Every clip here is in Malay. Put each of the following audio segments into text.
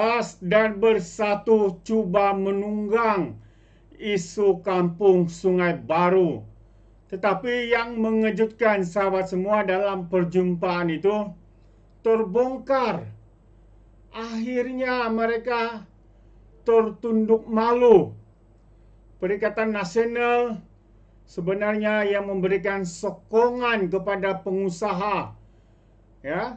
PAS dan Bersatu cuba menunggang isu kampung Sungai Baru. Tetapi yang mengejutkan sahabat semua dalam perjumpaan itu terbongkar. Akhirnya mereka tertunduk malu. Perikatan Nasional sebenarnya yang memberikan sokongan kepada pengusaha. Ya,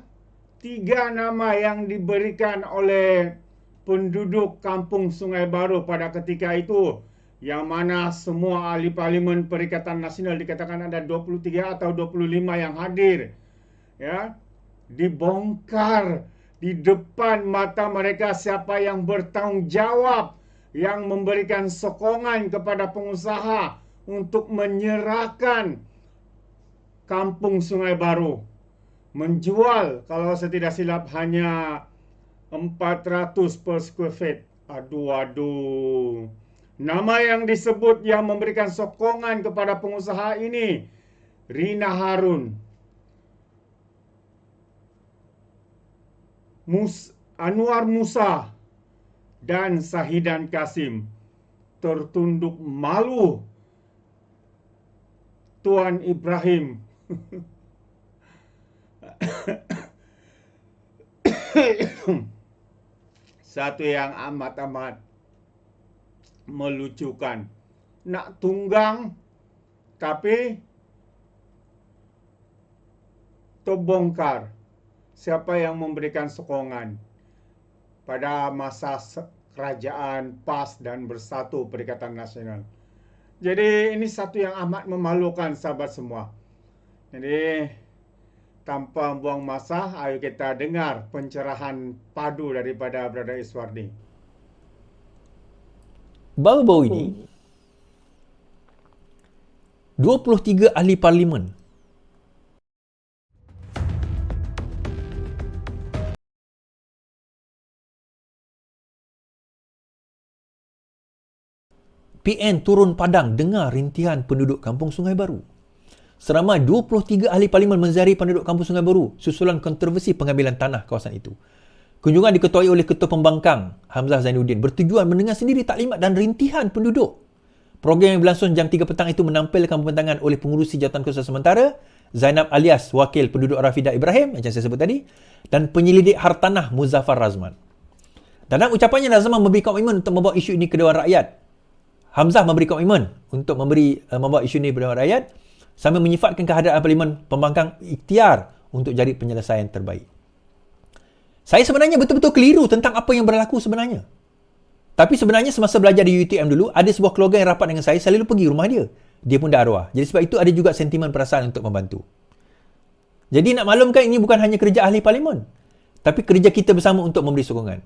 tiga nama yang diberikan oleh penduduk kampung Sungai Baru pada ketika itu yang mana semua ahli parlimen Perikatan Nasional dikatakan ada 23 atau 25 yang hadir ya dibongkar di depan mata mereka siapa yang bertanggungjawab yang memberikan sokongan kepada pengusaha untuk menyerahkan kampung Sungai Baru menjual kalau saya tidak silap hanya 400 per square feet. Aduh aduh. Nama yang disebut yang memberikan sokongan kepada pengusaha ini Rina Harun. Mus Anwar Musa dan Sahidan Kasim tertunduk malu Tuan Ibrahim satu yang amat-amat melucukan. Nak tunggang tapi terbongkar siapa yang memberikan sokongan pada masa kerajaan PAS dan Bersatu Perikatan Nasional. Jadi ini satu yang amat memalukan sahabat semua. Jadi tanpa buang masa, ayo kita dengar pencerahan padu daripada Brother Iswardi baru-baru ini 23 ahli parlimen PN turun padang dengar rintihan penduduk Kampung Sungai Baru. Seramai 23 ahli parlimen menzari penduduk Kampung Sungai Baru susulan kontroversi pengambilan tanah kawasan itu. Kunjungan diketuai oleh Ketua Pembangkang Hamzah Zainuddin bertujuan mendengar sendiri taklimat dan rintihan penduduk. Program yang berlangsung jam 3 petang itu menampilkan pembentangan oleh pengurusi jawatan kuasa sementara Zainab alias wakil penduduk Rafida Ibrahim macam saya sebut tadi dan penyelidik hartanah Muzaffar Razman. Dalam ucapannya Razman memberi komitmen untuk membawa isu ini ke Dewan Rakyat. Hamzah memberi komitmen untuk memberi uh, membawa isu ini ke Dewan Rakyat sambil menyifatkan kehadiran Parlimen Pembangkang ikhtiar untuk jadi penyelesaian terbaik. Saya sebenarnya betul-betul keliru tentang apa yang berlaku sebenarnya. Tapi sebenarnya semasa belajar di UTM dulu, ada sebuah keluarga yang rapat dengan saya, saya lalu pergi rumah dia. Dia pun dah arwah. Jadi sebab itu ada juga sentimen perasaan untuk membantu. Jadi nak maklumkan ini bukan hanya kerja ahli parlimen. Tapi kerja kita bersama untuk memberi sokongan.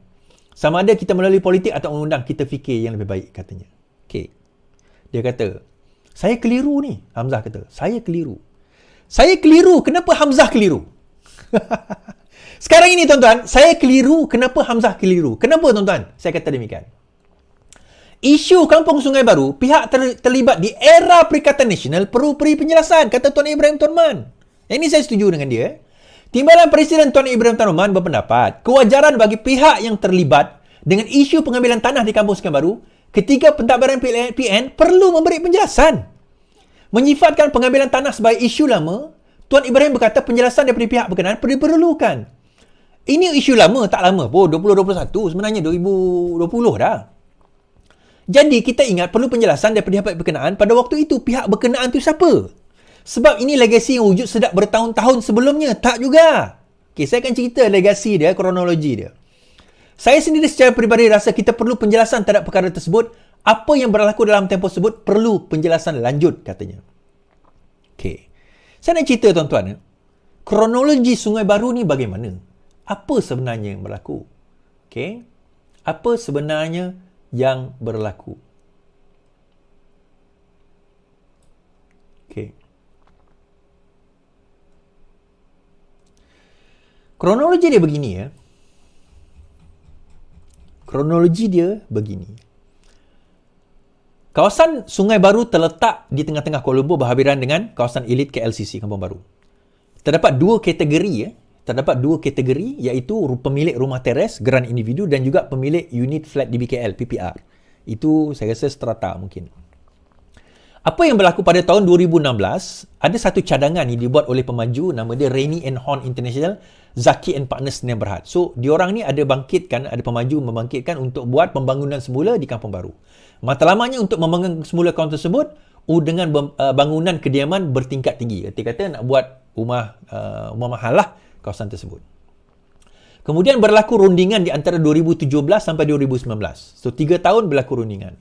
Sama ada kita melalui politik atau undang kita fikir yang lebih baik katanya. Okey. Dia kata, saya keliru ni. Hamzah kata, saya keliru. Saya keliru. Kenapa Hamzah keliru? Sekarang ini tuan-tuan, saya keliru. Kenapa Hamzah keliru? Kenapa tuan-tuan? Saya kata demikian. Isu Kampung Sungai Baru, pihak ter- terlibat di era Perikatan Nasional perlu beri penjelasan, kata Tuan Ibrahim Tuan Man. Yang ini saya setuju dengan dia. Timbalan Presiden Tuan Ibrahim Tuan Man berpendapat, kewajaran bagi pihak yang terlibat dengan isu pengambilan tanah di Kampung Sungai Baru ketika pentadbiran PN perlu memberi penjelasan. Menyifatkan pengambilan tanah sebagai isu lama, Tuan Ibrahim berkata penjelasan daripada pihak berkenaan perlu diperlukan. Ini isu lama, tak lama pun. 2021 sebenarnya 2020 dah. Jadi kita ingat perlu penjelasan daripada pihak berkenaan pada waktu itu pihak berkenaan tu siapa? Sebab ini legasi yang wujud sedap bertahun-tahun sebelumnya. Tak juga. Okay, saya akan cerita legasi dia, kronologi dia. Saya sendiri secara peribadi rasa kita perlu penjelasan terhadap perkara tersebut. Apa yang berlaku dalam tempoh tersebut perlu penjelasan lanjut katanya. Okay. Saya nak cerita tuan-tuan. Kronologi Sungai Baru ni bagaimana? apa sebenarnya yang berlaku? Okey. Apa sebenarnya yang berlaku? Okey. Kronologi dia begini ya. Kronologi dia begini. Kawasan Sungai Baru terletak di tengah-tengah Kuala Lumpur berhampiran dengan kawasan elit KLCC Kampung Baru. Terdapat dua kategori ya terdapat dua kategori iaitu pemilik rumah teres, geran individu dan juga pemilik unit flat di BKL, PPR. Itu saya rasa strata mungkin. Apa yang berlaku pada tahun 2016, ada satu cadangan yang dibuat oleh pemaju nama dia Rainy and Horn International, Zaki and Partners Sdn Berhad. So, diorang ni ada bangkitkan, ada pemaju membangkitkan untuk buat pembangunan semula di kampung baru. Matlamanya untuk membangun semula kampung tersebut dengan uh, bangunan kediaman bertingkat tinggi. Dia kata nak buat rumah uh, rumah mahal lah kawasan tersebut. Kemudian berlaku rundingan di antara 2017 sampai 2019. So, tiga tahun berlaku rundingan.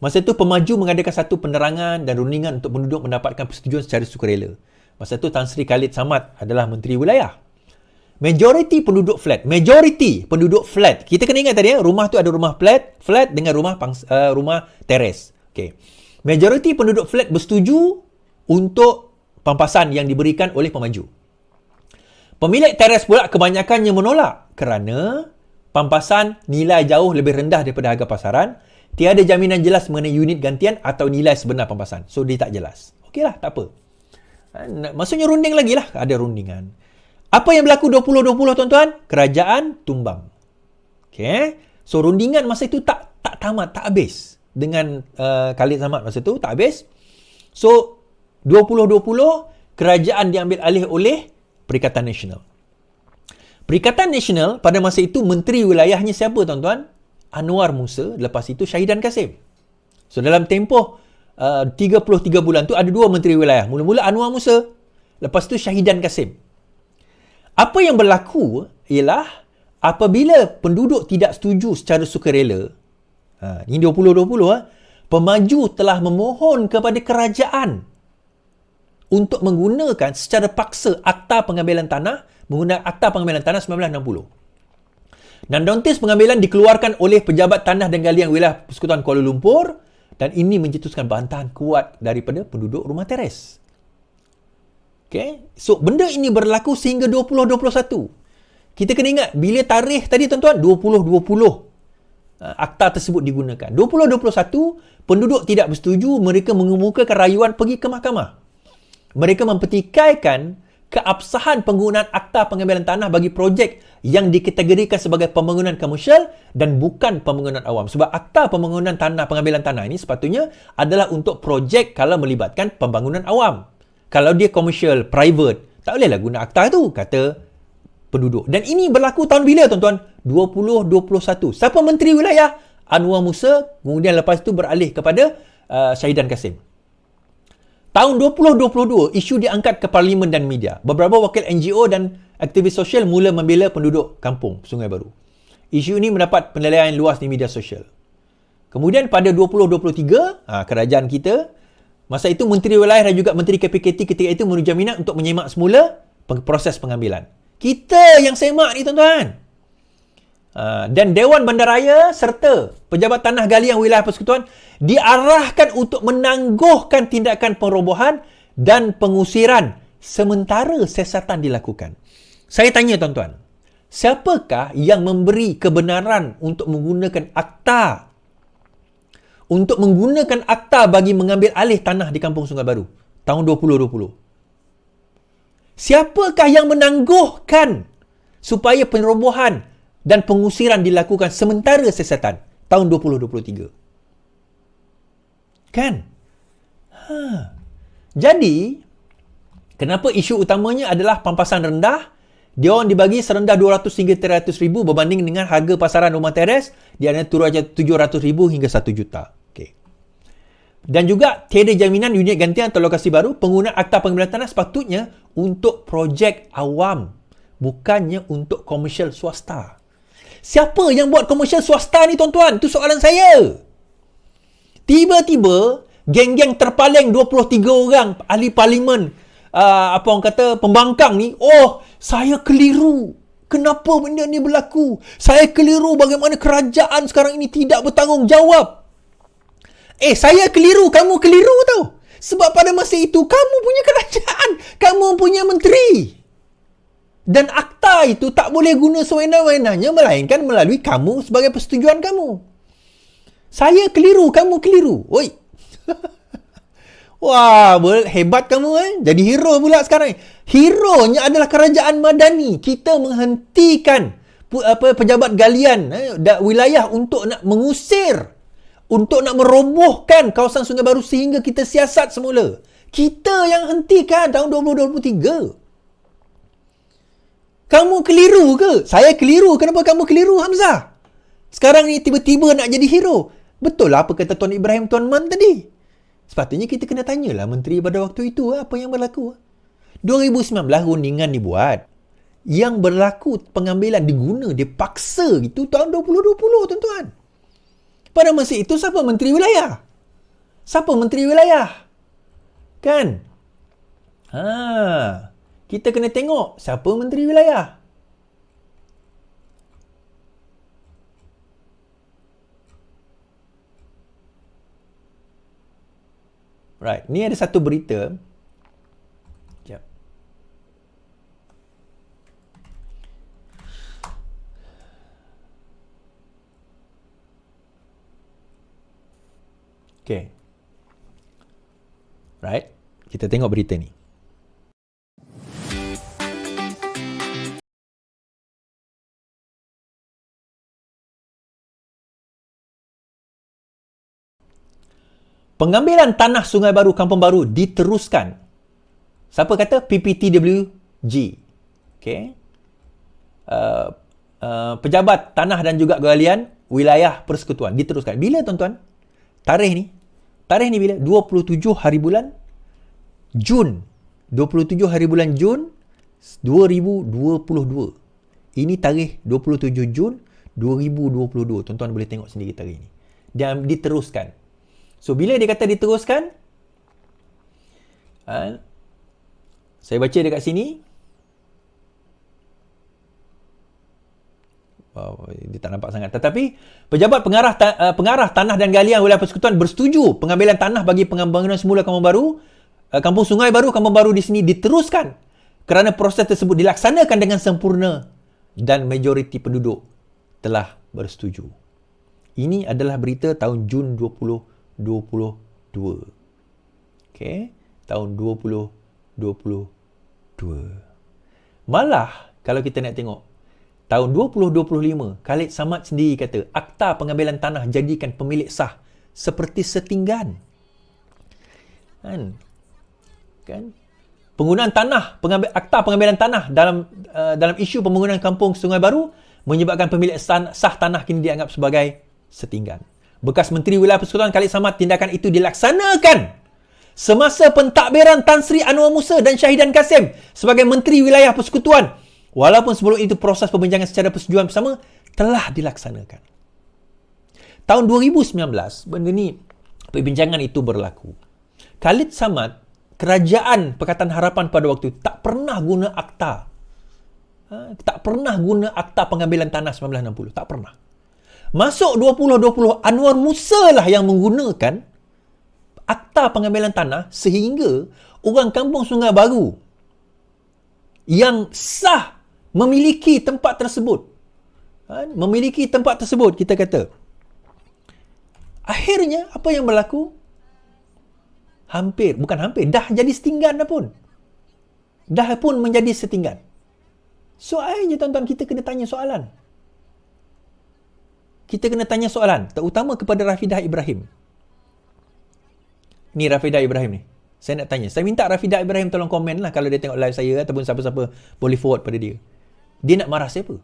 Masa itu pemaju mengadakan satu penerangan dan rundingan untuk penduduk mendapatkan persetujuan secara sukarela. Masa itu Tan Sri Khalid Samad adalah Menteri Wilayah. Majoriti penduduk flat. Majoriti penduduk flat. Kita kena ingat tadi ya, rumah tu ada rumah flat, flat dengan rumah pangs, uh, rumah teres. Okay. Majoriti penduduk flat bersetuju untuk pampasan yang diberikan oleh pemaju. Pemilik teres pula kebanyakannya menolak kerana pampasan nilai jauh lebih rendah daripada harga pasaran tiada jaminan jelas mengenai unit gantian atau nilai sebenar pampasan. So, dia tak jelas. Okeylah, tak apa. Ha, maksudnya runding lagi lah. Ada rundingan. Apa yang berlaku 2020 tuan-tuan? Kerajaan tumbang. Okay. So, rundingan masa itu tak tak tamat, tak habis. Dengan uh, Khalid Samad masa itu, tak habis. So, 2020, kerajaan diambil alih oleh Perikatan Nasional. Perikatan Nasional pada masa itu menteri wilayahnya siapa tuan-tuan? Anwar Musa, lepas itu Syahidan Kasim. So dalam tempoh uh, 33 bulan tu ada dua menteri wilayah. Mula-mula Anwar Musa, lepas tu Syahidan Kasim. Apa yang berlaku ialah apabila penduduk tidak setuju secara sukarela, ha, ini 2020, ha, pemaju telah memohon kepada kerajaan untuk menggunakan secara paksa Akta Pengambilan Tanah menggunakan Akta Pengambilan Tanah 1960. Dan notis pengambilan dikeluarkan oleh Pejabat Tanah dan Galian Wilayah Persekutuan Kuala Lumpur dan ini mencetuskan bantahan kuat daripada penduduk rumah teres. Okay. So, benda ini berlaku sehingga 2021. Kita kena ingat, bila tarikh tadi tuan-tuan, 2020 uh, akta tersebut digunakan. 2021, penduduk tidak bersetuju, mereka mengemukakan rayuan pergi ke mahkamah. Mereka mempertikaikan keabsahan penggunaan akta pengambilan tanah bagi projek yang dikategorikan sebagai pembangunan komersial dan bukan pembangunan awam. Sebab akta pembangunan tanah pengambilan tanah ini sepatutnya adalah untuk projek kalau melibatkan pembangunan awam. Kalau dia komersial, private, tak bolehlah guna akta itu, kata penduduk. Dan ini berlaku tahun bila tuan-tuan? 2021. Siapa menteri wilayah? Anwar Musa, kemudian lepas itu beralih kepada uh, Syahidan Kasim. Tahun 2022, isu diangkat ke parlimen dan media. Beberapa wakil NGO dan aktivis sosial mula membela penduduk kampung Sungai Baru. Isu ini mendapat penilaian luas di media sosial. Kemudian pada 2023, ha, kerajaan kita, masa itu Menteri Wilayah dan juga Menteri KPKT ketika itu menurut jaminan untuk menyemak semula proses pengambilan. Kita yang semak ni tuan-tuan. Ha, dan Dewan Bandaraya serta Pejabat Tanah Galian Wilayah Persekutuan diarahkan untuk menangguhkan tindakan perobohan dan pengusiran sementara siasatan dilakukan. Saya tanya tuan-tuan, siapakah yang memberi kebenaran untuk menggunakan akta untuk menggunakan akta bagi mengambil alih tanah di Kampung Sungai Baru tahun 2020? Siapakah yang menangguhkan supaya perobohan dan pengusiran dilakukan sementara siasatan tahun 2023. Kan? Ha. Jadi, kenapa isu utamanya adalah pampasan rendah? Dia orang dibagi serendah 200 hingga 300 ribu berbanding dengan harga pasaran rumah teres di antara 700 ribu hingga 1 juta. Dan juga tiada jaminan unit gantian atau lokasi baru, penggunaan akta pengambilan tanah sepatutnya untuk projek awam, bukannya untuk komersial swasta. Siapa yang buat komersial swasta ni tuan-tuan? Itu soalan saya. Tiba-tiba, geng-geng terpaling 23 orang ahli parlimen, uh, apa orang kata, pembangkang ni, oh, saya keliru. Kenapa benda ni berlaku? Saya keliru bagaimana kerajaan sekarang ini tidak bertanggungjawab. Eh, saya keliru, kamu keliru tau. Sebab pada masa itu, kamu punya kerajaan. Kamu punya menteri. Dan akta itu tak boleh guna sewenang-wenangnya melainkan melalui kamu sebagai persetujuan kamu. Saya keliru, kamu keliru. Oi. Wah, hebat kamu eh. Jadi hero pula sekarang. Hero-nya adalah kerajaan Madani. Kita menghentikan apa pejabat galian eh, wilayah untuk nak mengusir untuk nak merobohkan kawasan Sungai Baru sehingga kita siasat semula. Kita yang hentikan tahun 2023. Kamu keliru ke? Saya keliru. Kenapa kamu keliru Hamzah? Sekarang ni tiba-tiba nak jadi hero. Betul lah apa kata Tuan Ibrahim Tuan Man tadi. Sepatutnya kita kena tanyalah menteri pada waktu itu apa yang berlaku. 2019 rundingan dibuat. Yang berlaku pengambilan diguna, dipaksa gitu tahun 2020 tuan-tuan. Pada masa itu siapa menteri wilayah? Siapa menteri wilayah? Kan? Ha. Kita kena tengok siapa menteri wilayah. Right, ni ada satu berita. Okay. Right, kita tengok berita ni. Pengambilan tanah Sungai Baru Kampung Baru diteruskan. Siapa kata? PPTWG. Okay. Uh, uh, pejabat tanah dan juga galian wilayah persekutuan diteruskan. Bila tuan-tuan? Tarikh ni. Tarikh ni bila? 27 hari bulan Jun. 27 hari bulan Jun 2022. Ini tarikh 27 Jun 2022. Tuan-tuan boleh tengok sendiri tarikh ni. Dan diteruskan. So bila dia kata diteruskan ha, saya baca dekat sini dia tak nampak sangat. Tetapi pejabat pengarah ta- uh, pengarah tanah dan galian wilayah persekutuan bersetuju pengambilan tanah bagi pengembangan semula kampung baru, uh, kampung sungai baru, kampung baru di sini diteruskan kerana proses tersebut dilaksanakan dengan sempurna dan majoriti penduduk telah bersetuju. Ini adalah berita tahun Jun 20 2022. Okey, tahun 2022. Malah kalau kita nak tengok tahun 2025 Khalid Samad sendiri kata akta pengambilan tanah jadikan pemilik sah seperti setinggan. Kan? Kan? Penggunaan tanah, pengambil, akta pengambilan tanah dalam uh, dalam isu pembangunan kampung Sungai Baru menyebabkan pemilik sah, sah tanah kini dianggap sebagai setinggan. Bekas Menteri Wilayah Persekutuan Khalid Samad tindakan itu dilaksanakan semasa pentadbiran Tan Sri Anwar Musa dan Syahidan Kasim sebagai Menteri Wilayah Persekutuan. Walaupun sebelum itu proses perbincangan secara persetujuan bersama telah dilaksanakan. Tahun 2019, benda ni perbincangan itu berlaku. Khalid Samad, kerajaan Pakatan Harapan pada waktu itu tak pernah guna akta. Ha, tak pernah guna akta pengambilan tanah 1960. Tak pernah. Masuk 2020, Anwar Musa lah yang menggunakan akta pengambilan tanah sehingga orang kampung Sungai Baru yang sah memiliki tempat tersebut. Ha, memiliki tempat tersebut, kita kata. Akhirnya, apa yang berlaku? Hampir, bukan hampir, dah jadi setinggan dah pun. Dah pun menjadi setinggan. Soalnya tuan-tuan, kita kena tanya soalan kita kena tanya soalan terutama kepada Rafidah Ibrahim. Ni Rafidah Ibrahim ni. Saya nak tanya. Saya minta Rafidah Ibrahim tolong komen lah kalau dia tengok live saya ataupun siapa-siapa boleh forward pada dia. Dia nak marah siapa?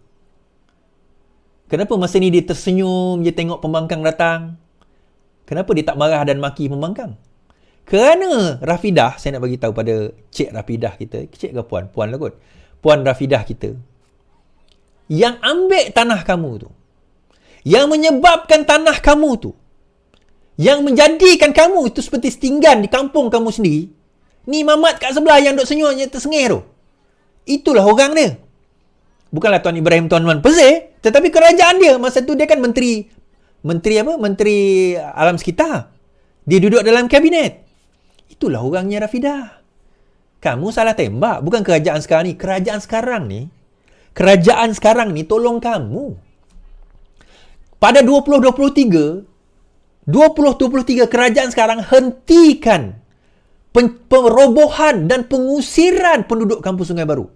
Kenapa masa ni dia tersenyum je tengok pembangkang datang? Kenapa dia tak marah dan maki pembangkang? Kerana Rafidah, saya nak bagi tahu pada Cik Rafidah kita. Cik ke Puan? Puan lah kot. Puan Rafidah kita. Yang ambil tanah kamu tu yang menyebabkan tanah kamu tu yang menjadikan kamu itu seperti setinggan di kampung kamu sendiri ni mamat kat sebelah yang duk senyum yang tersengih tu itulah orang dia bukanlah Tuan Ibrahim Tuan Man Pezeh tetapi kerajaan dia. Masa tu dia kan menteri menteri apa? Menteri alam sekitar. Dia duduk dalam kabinet. Itulah orangnya Rafidah kamu salah tembak. Bukan kerajaan sekarang ni. Kerajaan sekarang ni kerajaan sekarang ni tolong kamu. Pada 2023 2023 kerajaan sekarang hentikan pen- perobohan dan pengusiran penduduk kampung Sungai Baru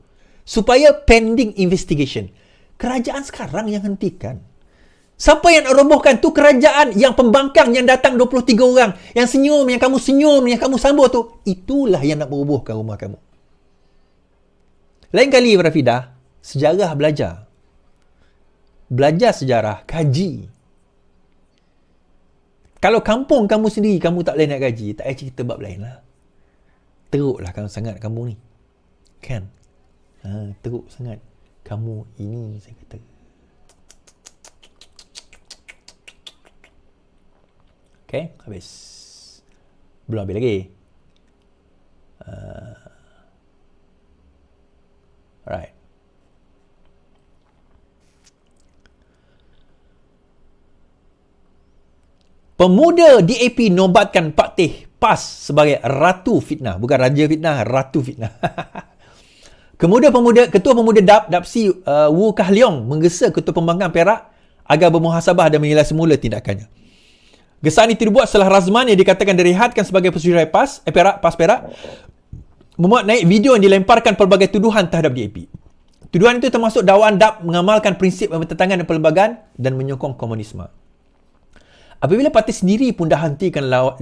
supaya pending investigation. Kerajaan sekarang yang hentikan. Siapa yang robohkan tu kerajaan yang pembangkang yang datang 23 orang. Yang senyum, yang kamu senyum, yang kamu sambut tu. Itulah yang nak merobohkan rumah kamu. Lain kali Rafidah, sejarah belajar. Belajar sejarah, kaji. Kalau kampung kamu sendiri kamu tak boleh nak gaji, tak payah cerita bab lain lah. Teruklah kamu sangat kamu ni. Kan? Ha, teruk sangat. Kamu ini saya kata. Okay, habis. Belum habis lagi. Uh, right. Pemuda DAP nobatkan Pak Teh PAS sebagai Ratu Fitnah. Bukan Raja Fitnah, Ratu Fitnah. Kemudian pemuda, Ketua Pemuda DAP, Dapsi uh, Wu Kah Leong menggesa Ketua Pembangkang Perak agar bermuhasabah dan menilai semula tindakannya. Gesaan itu dibuat setelah Razman yang dikatakan direhatkan sebagai pesuruh PAS, eh, Perak, PAS Perak, memuat naik video yang dilemparkan pelbagai tuduhan terhadap DAP. Tuduhan itu termasuk dakwaan DAP mengamalkan prinsip bertentangan dengan perlembagaan dan menyokong komunisme. Apabila parti sendiri pun dah hentikan law-